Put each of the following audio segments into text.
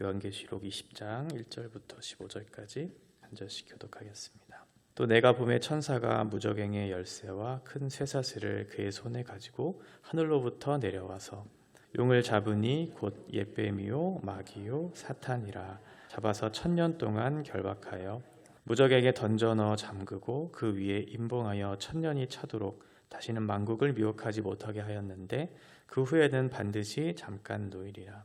요한계시록 20장 1절부터 15절까지 한 절씩 교독하겠습니다. 또 내가 봄에 천사가 무적행의 열쇠와 큰 쇠사슬을 그의 손에 가지고 하늘로부터 내려와서 용을 잡으니 곧 옛뱀이요 마귀요 사탄이라 잡아서 천년 동안 결박하여 무적에게 던져 넣어 잠그고 그 위에 임봉하여 천년이 차도록 다시는 만국을 미혹하지 못하게 하였는데 그 후에는 반드시 잠깐 노일이라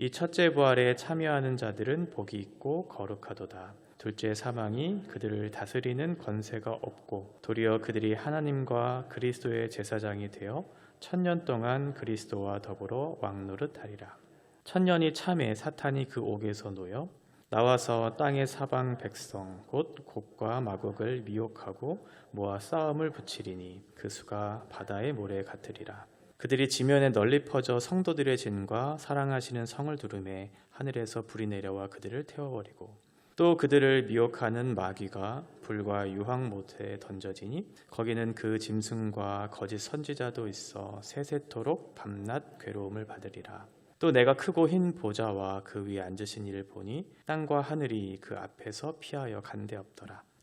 이 첫째 부활에 참여하는 자들은 복이 있고 거룩하도다 둘째 사망이 그들을 다스리는 권세가 없고 도리어 그들이 하나님과 그리스도의 제사장이 되어 천년 동안 그리스도와 더불어 왕노릇하리라. 천년이 참에 사탄이 그 옥에서 놓여 나와서 땅의 사방 백성 곧 곡과 마곡을 미혹하고 모아 싸움을 붙이리니 그 수가 바다의 모래 같으리라. 그들이 지면에 널리 퍼져 성도들의 진과 사랑하시는 성을 두름에 하늘에서 불이 내려와 그들을 태워버리고 또 그들을 미혹하는 마귀가 불과 유황 못에 던져지니 거기는 그 짐승과 거짓 선지자도 있어 세세토록 밤낮 괴로움을 받으리라. 또 내가 크고 흰 보좌와 그 위에 앉으신 이를 보니 땅과 하늘이 그 앞에서 피하여 간데 없더라.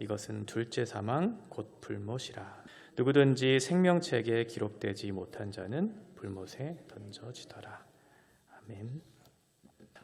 이것은 둘째 사망 곧 불못이라 누구든지 생명책에 기록되지 못한 자는 불못에 던져지더라 아멘.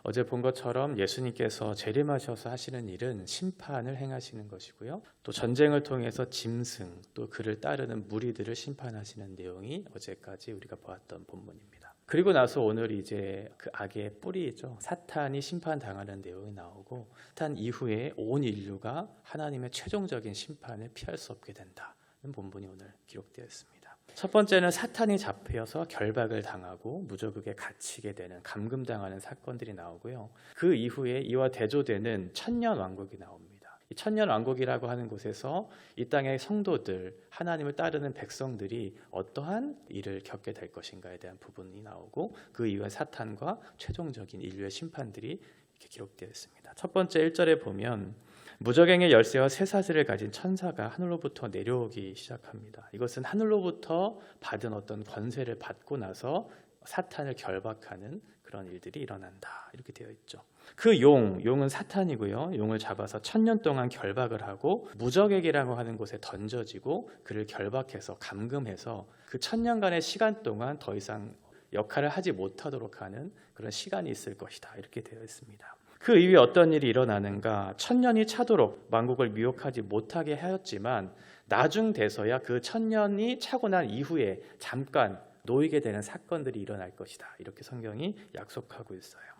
어제 본 것처럼 예수님께서 재림하셔서 하시는 일은 심판을 행하시는 것이고요. 또 전쟁을 통해서 짐승 또 그를 따르는 무리들을 심판하시는 내용이 어제까지 우리가 보았던 본문입니다. 그리고 나서 오늘 이제 그 악의 뿌리죠. 사탄이 심판당하는 내용이 나오고 사탄 이후에 온 인류가 하나님의 최종적인 심판을 피할 수 없게 된다는 본문이 오늘 기록되어 있습니다. 첫 번째는 사탄이 잡혀서 결박을 당하고 무저극에 갇히게 되는 감금당하는 사건들이 나오고요. 그 이후에 이와 대조되는 천년 왕국이 나옵니다. 이 천년 왕국이라고 하는 곳에서 이 땅의 성도들, 하나님을 따르는 백성들이 어떠한 일을 겪게 될 것인가에 대한 부분이 나오고 그 이후에 사탄과 최종적인 인류의 심판들이 이렇게 기록되어 있습니다. 첫 번째 1절에 보면 무적행의 열쇠와 쇠사슬을 가진 천사가 하늘로부터 내려오기 시작합니다. 이것은 하늘로부터 받은 어떤 권세를 받고 나서 사탄을 결박하는 그런 일들이 일어난다. 이렇게 되어 있죠. 그 용, 용은 사탄이고요. 용을 잡아서 천년 동안 결박을 하고 무적액이라고 하는 곳에 던져지고 그를 결박해서 감금해서 그 천년간의 시간 동안 더 이상 역할을 하지 못하도록 하는 그런 시간이 있을 것이다. 이렇게 되어 있습니다. 그 이후에 어떤 일이 일어나는가? 천년이 차도록 만국을 미혹하지 못하게 하였지만 나중 돼서야 그 천년이 차고 난 이후에 잠깐 놓이게 되는 사건들이 일어날 것이다. 이렇게 성경이 약속하고 있어요.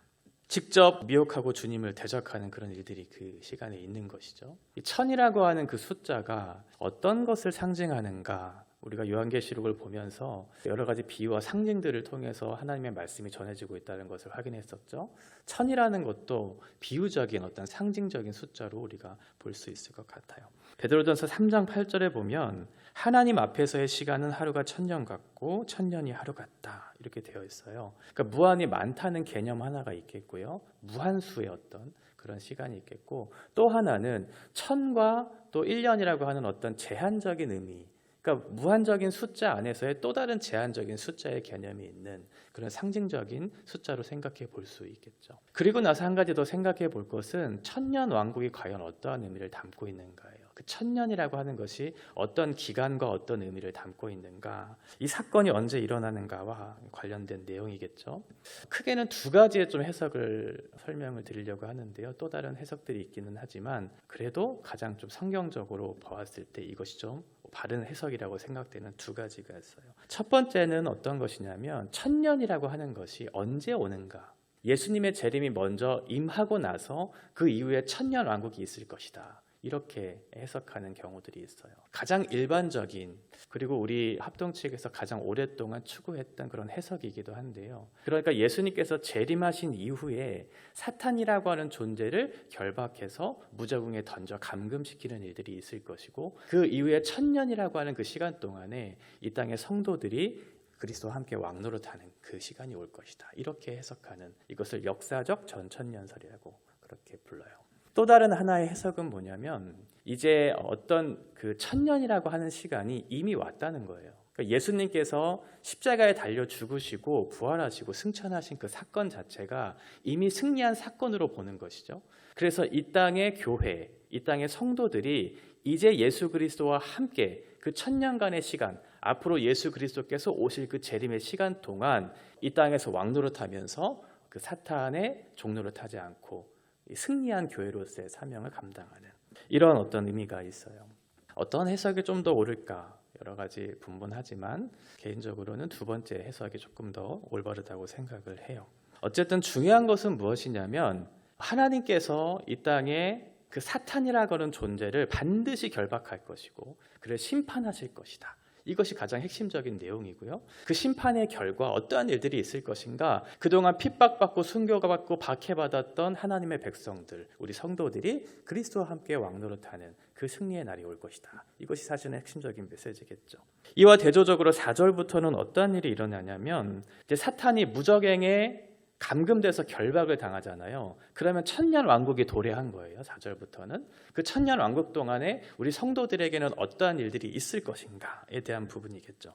직접 미혹하고 주님을 대적하는 그런 일들이 그 시간에 있는 것이죠. 이 천이라고 하는 그 숫자가 어떤 것을 상징하는가? 우리가 요한계시록을 보면서 여러 가지 비유와 상징들을 통해서 하나님의 말씀이 전해지고 있다는 것을 확인했었죠. 천이라는 것도 비유적인 어떤 상징적인 숫자로 우리가 볼 수 있을 것 같아요. 베드로전서 3장 8절에 보면 하나님 앞에서의 시간은 하루가 천년 같고 천년이 하루 같다 이렇게 되어 있어요. 그러니까 무한이 많다는 개념 하나가 있겠고요. 무한수의 어떤 그런 시간이 있겠고 또 하나는 천과 또 1년이라고 하는 어떤 제한적인 의미 그러니까 무한적인 숫자 안에서의 또 다른 제한적인 숫자의 개념이 있는 그런 상징적인 숫자로 생각해 볼 수 있겠죠. 그리고 나서 한 가지 더 생각해 볼 것은 천년 왕국이 과연 어떠한 의미를 담고 있는가예요. 그 천년이라고 하는 것이 어떤 기간과 어떤 의미를 담고 있는가, 이 사건이 언제 일어나는가와 관련된 내용이겠죠. 크게는 두 가지의 좀 해석을 설명을 드리려고 하는데요. 또 다른 해석들이 있기는 하지만 그래도 가장 좀 성경적으로 보았을 때 이것이 좀 바른 해석이라고 생각되는 두 가지가 있어요. 첫 번째는 어떤 것이냐면 천년이라고 하는 것이 언제 오는가? 예수님의 재림이 먼저 임하고 나서 그 이후에 천년 왕국이 있을 것이다. 이렇게 해석하는 경우들이 있어요. 가장 일반적인 그리고 우리 합동 측에서 가장 오랫동안 추구했던 그런 해석이기도 한데요. 그러니까 예수님께서 재림하신 이후에 사탄이라고 하는 존재를 결박해서 무저궁에 던져 감금시키는 일들이 있을 것이고 그 이후에 천년이라고 하는 그 시간 동안에 이 땅의 성도들이 그리스도와 함께 왕노릇하는 그 시간이 올 것이다. 이렇게 해석하는 이것을 역사적 전천년설이라고 그렇게 불러요. 또 다른 하나의 해석은 뭐냐면 이제 어떤 그 천년이라고 하는 시간이 이미 왔다는 거예요. 그러니까 예수님께서 십자가에 달려 죽으시고 부활하시고 승천하신 그 사건 자체가 이미 승리한 사건으로 보는 것이죠. 그래서 이 땅의 교회, 이 땅의 성도들이 이제 예수 그리스도와 함께 그 천년간의 시간, 앞으로 예수 그리스도께서 오실 그 재림의 시간 동안 이 땅에서 왕노릇하면서 그 사탄의 종노릇하지 않고 승리한 교회로서의 사명을 감당하는 이런 어떤 의미가 있어요. 어떤 해석이 좀 더 옳을까 여러 가지 분분하지만 개인적으로는 두 번째 해석이 조금 더 올바르다고 생각을 해요. 어쨌든 중요한 것은 무엇이냐면 하나님께서 이 땅에 그 사탄이라고 하는 존재를 반드시 결박할 것이고 그를 심판하실 것이다. 이것이 가장 핵심적인 내용이고요. 그 심판의 결과 어떠한 일들이 있을 것인가? 그동안 핍박받고 순교받고 박해받았던 하나님의 백성들, 우리 성도들이 그리스도와 함께 왕노릇하는 그 승리의 날이 올 것이다. 이것이 사실은 핵심적인 메시지겠죠. 이와 대조적으로 4절부터는 어떠한 일이 일어나냐면 이제 사탄이 무적행에 감금돼서 결박을 당하잖아요. 그러면 천년 왕국이 도래한 거예요. 4절부터는. 그 천년 왕국 동안에 우리 성도들에게는 어떠한 일들이 있을 것인가에 대한 부분이겠죠.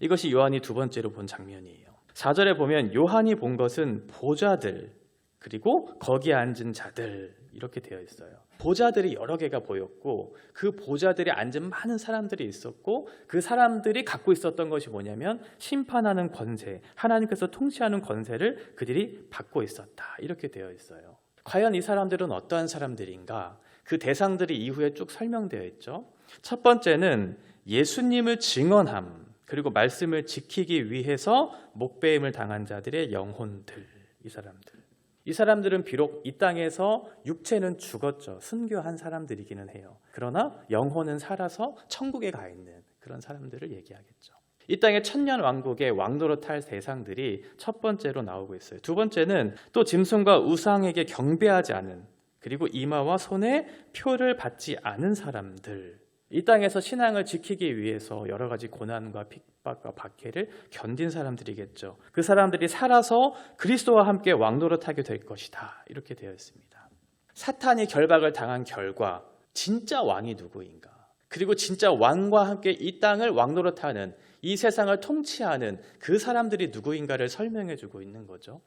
이것이 요한이 두 번째로 본 장면이에요. 4절에 보면 요한이 본 것은 보좌들 그리고 거기에 앉은 자들 이렇게 되어 있어요. 보좌들이 여러 개가 보였고 그 보좌들이 앉은 많은 사람들이 있었고 그 사람들이 갖고 있었던 것이 뭐냐면 심판하는 권세, 하나님께서 통치하는 권세를 그들이 받고 있었다. 이렇게 되어 있어요. 과연 이 사람들은 어떠한 사람들인가? 그 대상들이 이후에 쭉 설명되어 있죠. 첫 번째는 예수님을 증언함, 그리고 말씀을 지키기 위해서 목배임을 당한 자들의 영혼들, 이 사람들. 이 사람들은 비록 이 땅에서 육체는 죽었죠. 순교한 사람들이기는 해요. 그러나 영혼은 살아서 천국에 가 있는 그런 사람들을 얘기하겠죠. 이 땅의 천년 왕국의 왕노릇할 대상들이 첫 번째로 나오고 있어요. 두 번째는 또 짐승과 우상에게 경배하지 않은 그리고 이마와 손에 표를 받지 않은 사람들. 이 땅에서 신앙을 지키기 위해서 여러 가지 고난과 핍박과 박해를 견딘 사람들이겠죠. 그 사람들이 살아서 그리스도와 함께 왕노릇하게 될 것이다. 이렇게 되어 있습니다. 사탄이 결박을 당한 결과 진짜 왕이 누구인가? 그리고 진짜 왕과 함께 이 땅을 왕노릇하는 이 세상을 통치하는 그 사람들이 누구인가를 설명해 주고 있는 거죠.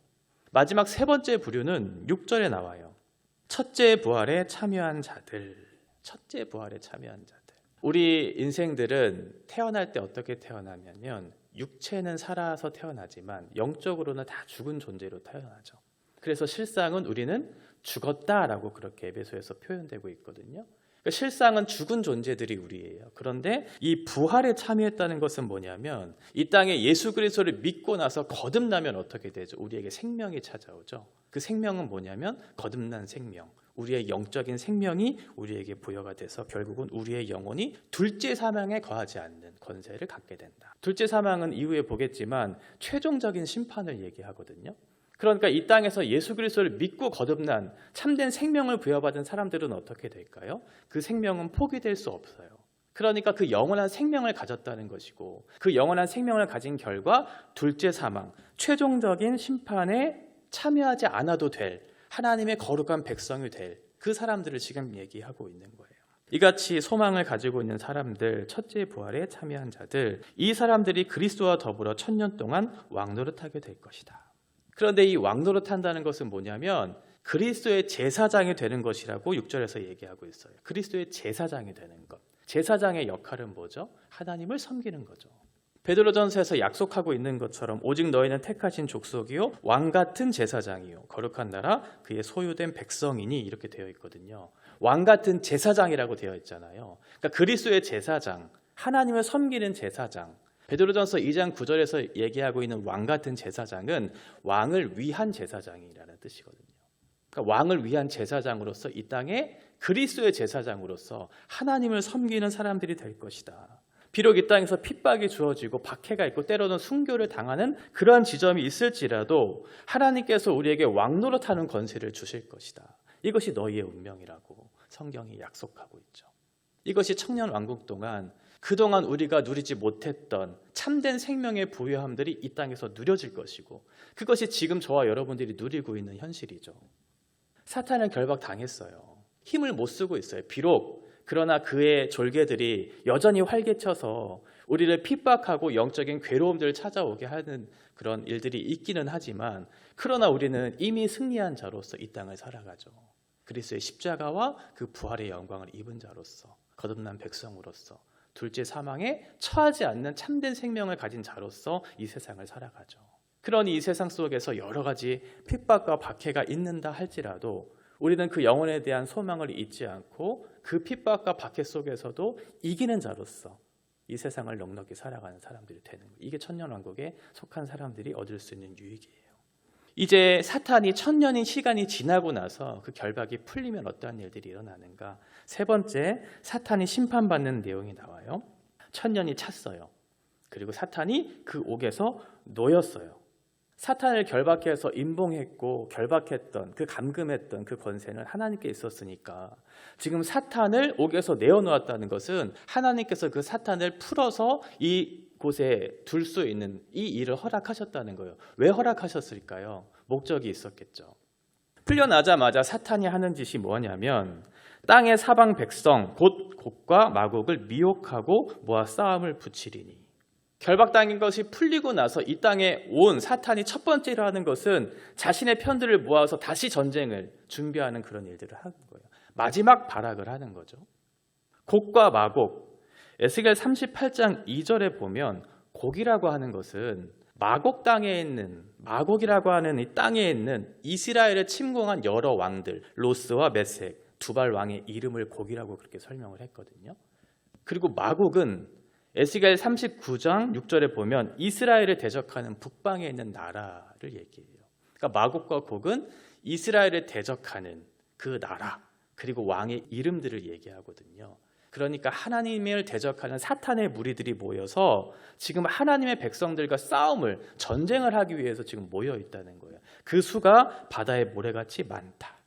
마지막 세 번째 부류는 6절에 나와요. 첫째 부활에 참여한 자들. 첫째 부활에 참여한 자들. 우리 인생들은 태어날 때 어떻게 태어나냐면 육체는 살아서 태어나지만 영적으로는 다 죽은 존재로 태어나죠. 그래서 실상은 우리는 죽었다라고 그렇게 에베소에서 표현되고 있거든요. 그러니까 실상은 죽은 존재들이 우리예요. 그런데 이 부활에 참여했다는 것은 뭐냐면 이 땅에 예수 그리스도를 믿고 나서 거듭나면 어떻게 되죠? 우리에게 생명이 찾아오죠. 그 생명은 뭐냐면 거듭난 생명. 우리의 영적인 생명이 우리에게 부여가 돼서 결국은 우리의 영혼이 둘째 사망에 거하지 않는 권세를 갖게 된다. 둘째 사망은 이후에 보겠지만 최종적인 심판을 얘기하거든요. 그러니까 이 땅에서 예수 그리스도를 믿고 거듭난 참된 생명을 부여받은 사람들은 어떻게 될까요? 그 생명은 포기될 수 없어요. 그러니까 그 영원한 생명을 가졌다는 것이고 그 영원한 생명을 가진 결과 둘째 사망, 최종적인 심판에 참여하지 않아도 될 하나님의 거룩한 백성이 될 그 사람들을 지금 얘기하고 있는 거예요. 이같이 소망을 가지고 있는 사람들, 첫째 부활에 참여한 자들, 이 사람들이 그리스도와 더불어 천년 동안 왕노릇하게 될 것이다. 그런데 이 왕노릇한다는 것은 뭐냐면 그리스도의 제사장이 되는 것이라고 6절에서 얘기하고 있어요. 그리스도의 제사장이 되는 것. 제사장의 역할은 뭐죠? 하나님을 섬기는 거죠. 베드로전서에서 약속하고 있는 것처럼 오직 너희는 택하신 족속이요 왕 같은 제사장이요 거룩한 나라 그의 소유된 백성이니 이렇게 되어 있거든요. 왕 같은 제사장이라고 되어 있잖아요. 그러니까 그리스도의 제사장, 하나님을 섬기는 제사장. 베드로전서 2장 9절에서 얘기하고 있는 왕 같은 제사장은 왕을 위한 제사장이라는 뜻이거든요. 그러니까 왕을 위한 제사장으로서 이 땅에 그리스도의 제사장으로서 하나님을 섬기는 사람들이 될 것이다. 비록 이 땅에서 핍박이 주어지고 박해가 있고 때로는 순교를 당하는 그러한 지점이 있을지라도 하나님께서 우리에게 왕노릇하는 권세를 주실 것이다. 이것이 너희의 운명이라고 성경이 약속하고 있죠. 이것이 청년 왕국 동안 그동안 우리가 누리지 못했던 참된 생명의 부유함들이 이 땅에서 누려질 것이고 그것이 지금 저와 여러분들이 누리고 있는 현실이죠. 사탄은 결박 당했어요. 힘을 못 쓰고 있어요. 비록 그러나 그의 졸개들이 여전히 활개쳐서 우리를 핍박하고 영적인 괴로움들을 찾아오게 하는 그런 일들이 있기는 하지만 그러나 우리는 이미 승리한 자로서 이 땅을 살아가죠. 그리스도의 십자가와 그 부활의 영광을 입은 자로서 거듭난 백성으로서 둘째 사망에 처하지 않는 참된 생명을 가진 자로서 이 세상을 살아가죠. 그러니 이 세상 속에서 여러 가지 핍박과 박해가 있는다 할지라도 우리는 그 영혼에 대한 소망을 잊지 않고 그 핍박과 박해 속에서도 이기는 자로서 이 세상을 넉넉히 살아가는 사람들이 되는 거예요. 이게 천년왕국에 속한 사람들이 얻을 수 있는 유익이에요. 이제 사탄이 천년인 시간이 지나고 나서 그 결박이 풀리면 어떠한 일들이 일어나는가? 세 번째, 사탄이 심판받는 내용이 나와요. 천년이 찼어요. 그리고 사탄이 그 옥에서 놓였어요. 사탄을 결박해서 임봉했고 결박했던 그 감금했던 그 권세는 하나님께 있었으니까 지금 사탄을 옥에서 내어놓았다는 것은 하나님께서 그 사탄을 풀어서 이 곳에 둘 수 있는 이 일을 허락하셨다는 거예요. 왜 허락하셨을까요? 목적이 있었겠죠. 풀려나자마자 사탄이 하는 짓이 뭐냐면 땅의 사방 백성 곧 곡과 마곡을 미혹하고 모아 싸움을 붙이리니 결박당한 것이 풀리고 나서 이 땅에 온 사탄이 첫 번째로 하는 것은 자신의 편들을 모아서 다시 전쟁을 준비하는 그런 일들을 하는 거예요. 마지막 발악을 하는 거죠. 곡과 마곡. 에스겔 38장 2절에 보면 곡이라고 하는 것은 마곡 땅에 있는 마곡이라고 하는 이 땅에 있는 이스라엘을 침공한 여러 왕들 로스와 메색 두발 왕의 이름을 곡이라고 그렇게 설명을 했거든요. 그리고 마곡은 에스겔 39장 6절에 보면 이스라엘을 대적하는 북방에 있는 나라를 얘기해요. 그러니까 마곡과 곡은 이스라엘을 대적하는 그 나라 그리고 왕의 이름들을 얘기하거든요. 그러니까 하나님을 대적하는 사탄의 무리들이 모여서 지금 하나님의 백성들과 싸움을 전쟁을 하기 위해서 지금 모여 있다는 거예요. 그 수가 바다의 모래같이 많다.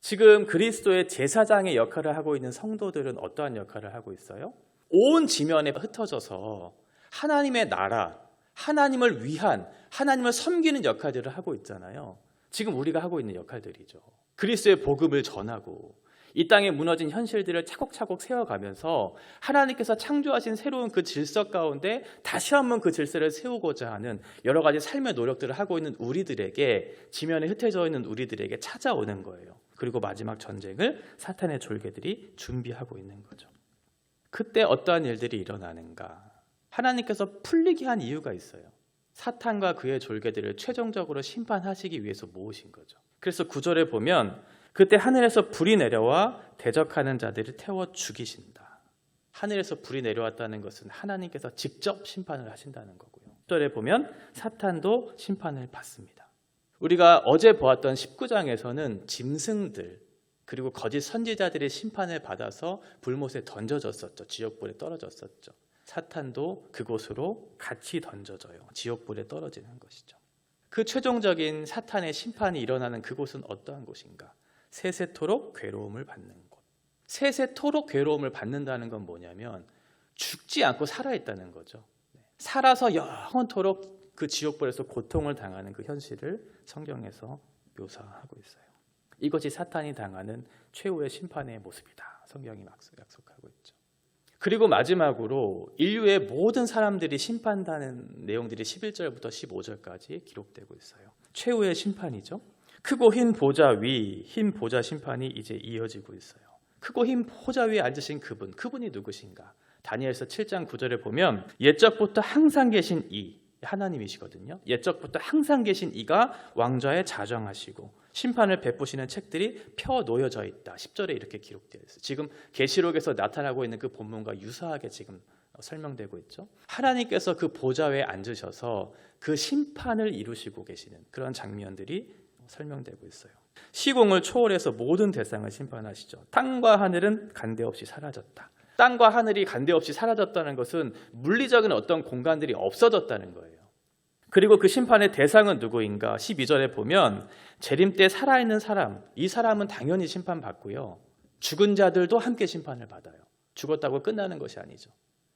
지금 그리스도의 제사장의 역할을 하고 있는 성도들은 어떠한 역할을 하고 있어요? 온 지면에 흩어져서 하나님의 나라, 하나님을 위한, 하나님을 섬기는 역할들을 하고 있잖아요. 지금 우리가 하고 있는 역할들이죠. 그리스도의 복음을 전하고 이 땅에 무너진 현실들을 차곡차곡 세워가면서 하나님께서 창조하신 새로운 그 질서 가운데 다시 한번 그 질서를 세우고자 하는 여러 가지 삶의 노력들을 하고 있는 우리들에게 지면에 흩어져 있는 우리들에게 찾아오는 거예요. 그리고 마지막 전쟁을 사탄의 졸개들이 준비하고 있는 거죠. 그때 어떠한 일들이 일어나는가? 하나님께서 풀리게 한 이유가 있어요. 사탄과 그의 졸개들을 최종적으로 심판하시기 위해서 모으신 거죠. 그래서 구절에 보면 그때 하늘에서 불이 내려와 대적하는 자들을 태워 죽이신다. 하늘에서 불이 내려왔다는 것은 하나님께서 직접 심판을 하신다는 거고요. 1절에 보면 사탄도 심판을 받습니다. 우리가 어제 보았던 19장에서는 짐승들 그리고 거짓 선지자들의 심판을 받아서 불못에 던져졌었죠. 지옥불에 떨어졌었죠. 사탄도 그곳으로 같이 던져져요. 지옥불에 떨어지는 것이죠. 그 최종적인 사탄의 심판이 일어나는 그곳은 어떠한 곳인가? 세세토록 괴로움을 받는 곳. 세세토록 괴로움을 받는다는 건 뭐냐면 죽지 않고 살아있다는 거죠. 살아서 영원토록 그 지옥불에서 고통을 당하는 그 현실을 성경에서 묘사하고 있어요. 이것이 사탄이 당하는 최후의 심판의 모습이다. 성경이 약속하고 있죠. 그리고 마지막으로 인류의 모든 사람들이 심판다는 내용들이 11절부터 15절까지 기록되고 있어요. 최후의 심판이죠. 크고 흰 보좌 위, 흰 보좌 심판이 이제 이어지고 있어요. 크고 흰 보좌 위에 앉으신 그분, 그분이 누구신가? 다니엘서 7장 9절에 보면 옛적부터 항상 계신 이 하나님이시거든요. 옛적부터 항상 계신 이가 왕좌에 자정하시고 심판을 베푸시는 책들이 펴 놓여져 있다. 10절에 이렇게 기록되어 있어요. 지금 계시록에서 나타나고 있는 그 본문과 유사하게 지금 설명되고 있죠. 하나님께서 그 보좌 위에 앉으셔서 그 심판을 이루시고 계시는 그런 장면들이 설명되고 있어요. 시공을 초월해서 모든 대상을 심판하시죠. 땅과 하늘은 간데없이 사라졌다. 땅과 하늘이 간데없이 사라졌다는 것은 물리적인 어떤 공간들이 없어졌다는 거예요. 그리고 그 심판의 대상은 누구인가? 12절에 보면 재림 때 살아있는 사람, 이 사람은 당연히 심판받고요. 죽은 자들도 함께 심판을 받아요. 죽었다고 끝나는 것이 아니죠.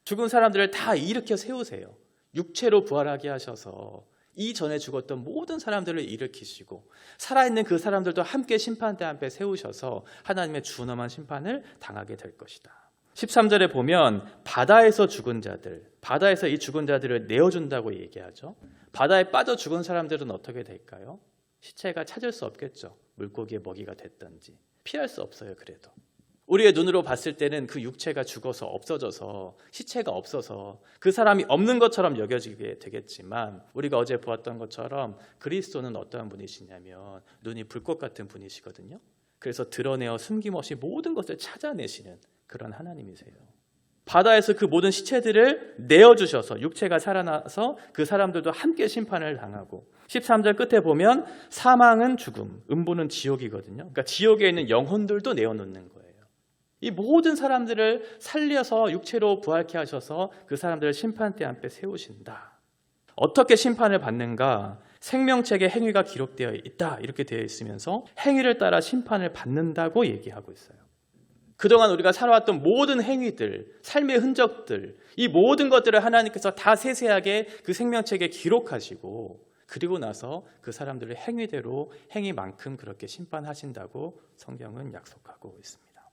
죽은 사람들을 다 일으켜 세우세요. 육체로 부활하게 하셔서 이전에 죽었던 모든 사람들을 일으키시고 살아있는 그 사람들도 함께 심판대 앞에 세우셔서 하나님의 준엄한 심판을 당하게 될 것이다. 13절에 보면 바다에서 죽은 자들, 바다에서 이 죽은 자들을 내어준다고 얘기하죠. 바다에 빠져 죽은 사람들은 어떻게 될까요? 시체가 찾을 수 없겠죠. 물고기의 먹이가 됐던지. 피할 수 없어요, 그래도. 우리의 눈으로 봤을 때는 그 육체가 죽어서 없어져서 시체가 없어서 그 사람이 없는 것처럼 여겨지게 되겠지만 우리가 어제 보았던 것처럼 그리스도는 어떠한 분이시냐면 눈이 불꽃 같은 분이시거든요. 그래서 드러내어 숨김없이 모든 것을 찾아내시는 그런 하나님이세요. 바다에서 그 모든 시체들을 내어주셔서 육체가 살아나서 그 사람들도 함께 심판을 당하고 13절 끝에 보면 사망은 죽음, 음부는 지옥이거든요. 그러니까 지옥에 있는 영혼들도 내어놓는 거예요. 이 모든 사람들을 살려서 육체로 부활케 하셔서 그 사람들을 심판대 앞에 세우신다. 어떻게 심판을 받는가? 생명책에 행위가 기록되어 있다. 이렇게 되어 있으면서 행위를 따라 심판을 받는다고 얘기하고 있어요. 그동안 우리가 살아왔던 모든 행위들, 삶의 흔적들, 이 모든 것들을 하나님께서 다 세세하게 그 생명책에 기록하시고 그리고 나서 그 구사람들의 행위대로 행위만큼 그렇게 심판하신다고 성경은 약속하고 있습니다.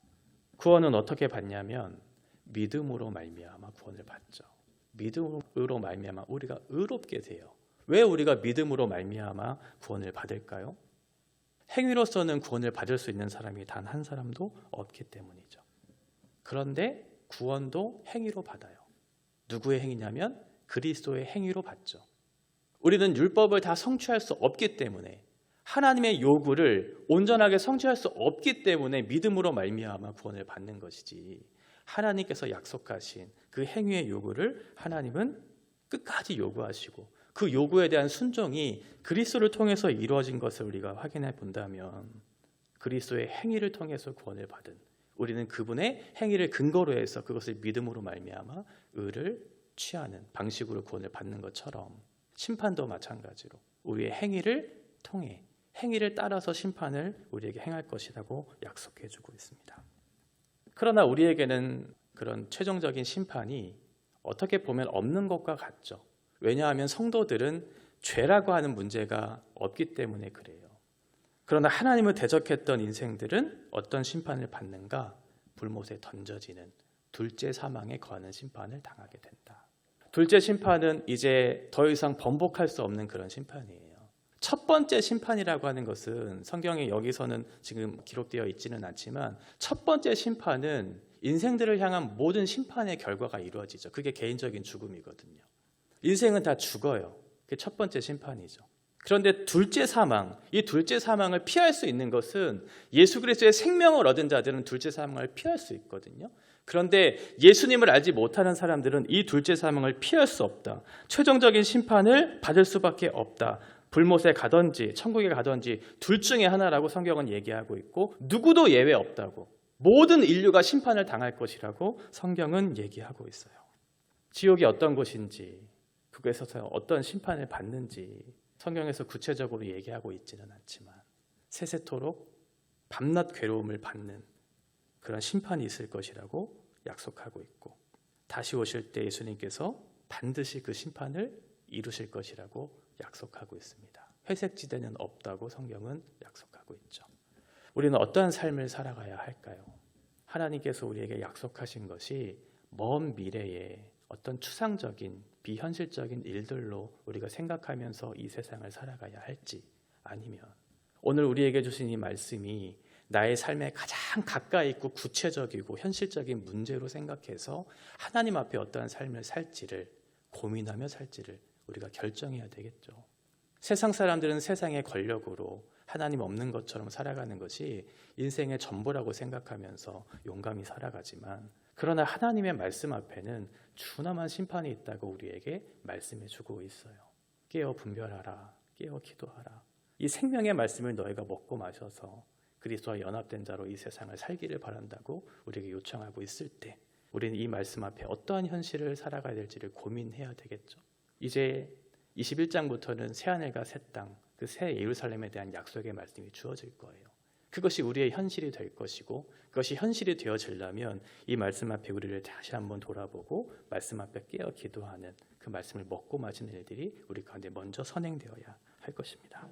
구원은 어떻게 받냐면 믿음으로 말미암아 구원을 받죠. 믿음으로 말미암아 우리가 의롭게 돼요. 왜 우리가 믿음으로 말미암아 구원을 받을까요? 행위로서는 구원을 받을 수 있는 사람이 단 한 사람도 없기 때문이죠. 그런데 구원도 행위로 받아요. 누구의 행위냐면 그리스도의 행위로 받죠. 우리는 율법을 다 성취할 수 없기 때문에 하나님의 요구를 온전하게 성취할 수 없기 때문에 믿음으로 말미암아 구원을 받는 것이지. 하나님께서 약속하신 그 행위의 요구를 하나님은 끝까지 요구하시고 그 요구에 대한 순종이 그리스도를 통해서 이루어진 것을 우리가 확인해 본다면 그리스도의 행위를 통해서 구원을 받은 우리는 그분의 행위를 근거로 해서 그것을 믿음으로 말미암아 의를 취하는 방식으로 구원을 받는 것처럼 심판도 마찬가지로 우리의 행위를 통해 행위를 따라서 심판을 우리에게 행할 것이라고 약속해 주고 있습니다. 그러나 우리에게는 그런 최종적인 심판이 어떻게 보면 없는 것과 같죠. 왜냐하면 성도들은 죄라고 하는 문제가 없기 때문에 그래요. 그러나 하나님을 대적했던 인생들은 어떤 심판을 받는가? 불못에 던져지는 둘째 사망에 거하는 심판을 당하게 된다. 둘째 심판은 이제 더 이상 번복할 수 없는 그런 심판이에요. 첫 번째 심판이라고 하는 것은 성경에 여기서는 지금 기록되어 있지는 않지만 첫 번째 심판은 인생들을 향한 모든 심판의 결과가 이루어지죠. 그게 개인적인 죽음이거든요. 인생은 다 죽어요. 그게 첫 번째 심판이죠. 그런데 둘째 사망, 이 둘째 사망을 피할 수 있는 것은 예수 그리스도의 생명을 얻은 자들은 둘째 사망을 피할 수 있거든요. 그런데 예수님을 알지 못하는 사람들은 이 둘째 사망을 피할 수 없다. 최종적인 심판을 받을 수밖에 없다. 불못에 가든지 천국에 가든지 둘 중에 하나라고 성경은 얘기하고 있고 누구도 예외 없다고 모든 인류가 심판을 당할 것이라고 성경은 얘기하고 있어요. 지옥이 어떤 곳인지 그곳에서 어떤 심판을 받는지 성경에서 구체적으로 얘기하고 있지는 않지만 세세토록 밤낮 괴로움을 받는 그런 심판이 있을 것이라고 약속하고 있고 다시 오실 때 예수님께서 반드시 그 심판을 이루실 것이라고 약속하고 있습니다. 회색 지대는 없다고 성경은 약속하고 있죠. 우리는 어떠한 삶을 살아가야 할까요? 하나님께서 우리에게 약속하신 것이 먼 미래에 어떤 추상적인 비현실적인 일들로 우리가 생각하면서 이 세상을 살아가야 할지 아니면 오늘 우리에게 주신 이 말씀이 나의 삶에 가장 가까이 있고 구체적이고 현실적인 문제로 생각해서 하나님 앞에 어떠한 삶을 살지를 고민하며 살지를 우리가 결정해야 되겠죠. 세상 사람들은 세상의 권력으로 하나님 없는 것처럼 살아가는 것이 인생의 전부라고 생각하면서 용감히 살아가지만 그러나 하나님의 말씀 앞에는 준엄한 심판이 있다고 우리에게 말씀해 주고 있어요. 깨어 분별하라. 깨어 기도하라. 이 생명의 말씀을 너희가 먹고 마셔서 그리스도와 연합된 자로 이 세상을 살기를 바란다고 우리에게 요청하고 있을 때 우리는 이 말씀 앞에 어떠한 현실을 살아가야 될지를 고민해야 되겠죠. 이제 21장부터는 새 하늘과 새 땅, 그 새 예루살렘에 대한 약속의 말씀이 주어질 거예요. 그것이 우리의 현실이 될 것이고 그것이 현실이 되어지려면 이 말씀 앞에 우리를 다시 한번 돌아보고 말씀 앞에 깨어 기도하는 그 말씀을 먹고 마시는 일들이 우리 가운데 먼저 선행되어야 할 것입니다.